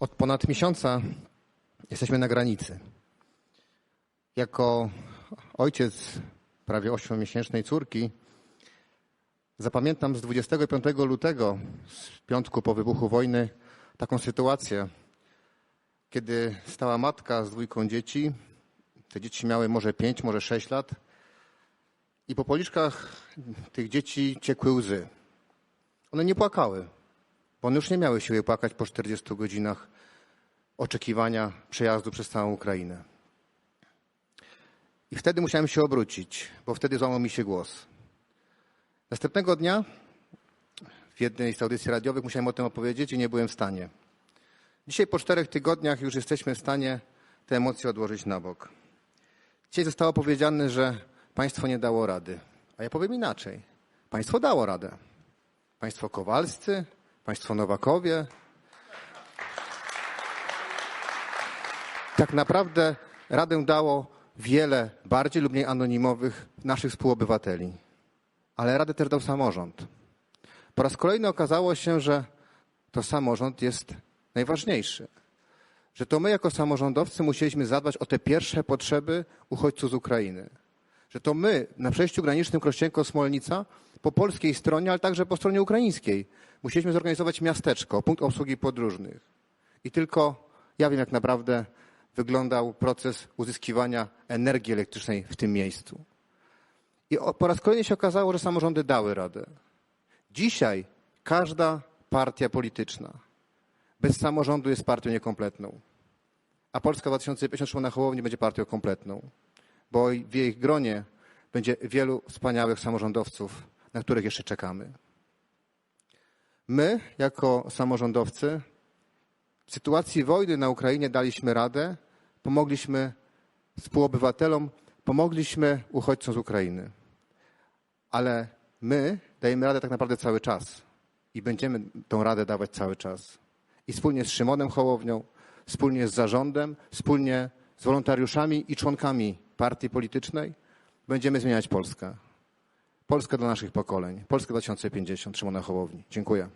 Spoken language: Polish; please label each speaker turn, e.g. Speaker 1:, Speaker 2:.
Speaker 1: Od ponad miesiąca jesteśmy na granicy. Jako ojciec prawie ośmiomiesięcznej córki zapamiętam z 25 lutego, z piątku po wybuchu wojny, taką sytuację, kiedy stała matka z dwójką dzieci. Te dzieci miały może 5, może 6 lat. I po policzkach tych dzieci ciekły łzy. One nie płakały, one już nie miały siły płakać po 40 godzinach oczekiwania przejazdu przez całą Ukrainę. I wtedy musiałem się obrócić, bo wtedy złamał mi się głos. Następnego dnia w jednej z audycji radiowych musiałem o tym opowiedzieć i nie byłem w stanie. Dzisiaj po czterech tygodniach już jesteśmy w stanie te emocje odłożyć na bok. Dzisiaj zostało powiedziane, że państwo nie dało rady. A ja powiem inaczej. Państwo dało radę. Państwo Kowalscy, państwo Nowakowie. Tak naprawdę radę dało wiele bardziej lub mniej anonimowych naszych współobywateli. Ale radę też dał samorząd. Po raz kolejny okazało się, że to samorząd jest najważniejszy. Że to my jako samorządowcy musieliśmy zadbać o te pierwsze potrzeby uchodźców z Ukrainy. Że to my na przejściu granicznym Krościenko-Smolnica po polskiej stronie, ale także po stronie ukraińskiej musieliśmy zorganizować miasteczko, punkt obsługi podróżnych. I tylko ja wiem, jak naprawdę wyglądał proces uzyskiwania energii elektrycznej w tym miejscu. I po raz kolejny się okazało, że samorządy dały radę. Dzisiaj każda partia polityczna bez samorządu jest partią niekompletną. A Polska 2050 Szymona Hołowni będzie partią kompletną, bo w jej gronie będzie wielu wspaniałych samorządowców, na których jeszcze czekamy. My, jako samorządowcy, w sytuacji wojny na Ukrainie daliśmy radę, pomogliśmy współobywatelom, pomogliśmy uchodźcom z Ukrainy. Ale my dajemy radę tak naprawdę cały czas i będziemy tą radę dawać cały czas. I wspólnie z Szymonem Hołownią, wspólnie z zarządem, wspólnie z wolontariuszami i członkami partii politycznej będziemy zmieniać Polskę. Polskę dla naszych pokoleń. Polskę 2050 Szymona Hołowni. Dziękuję.